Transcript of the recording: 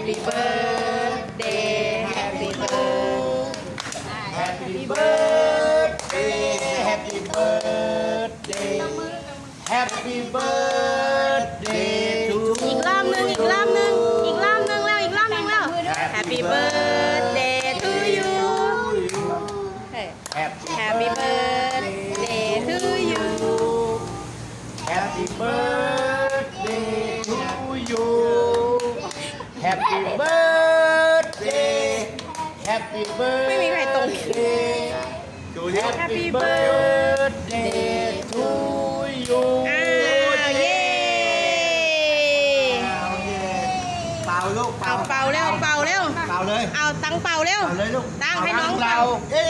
Happy birthday, happy birthday, happy birthday, happy birthday, happy birthday to อีกรอบหนึ่งอีกรอบหนึ่งอีกรอบหนึ่งแล้วอีกรอบหนึ่งแล้ว Happy birthday to you. Happy birthday to you. Happy birthday. Happy birthday Happy birthday ไม่มีใครตรง ดูดิ Happy birthday to you อ้าวเย้ เอาเย้เป่าลูก เอาเป่าเร็วเป่าเร็ว เป่าเลย เอาตังเป่าเร็ว เป่าเลยลูก ตั้งให้น้อง เรา เป่า เย้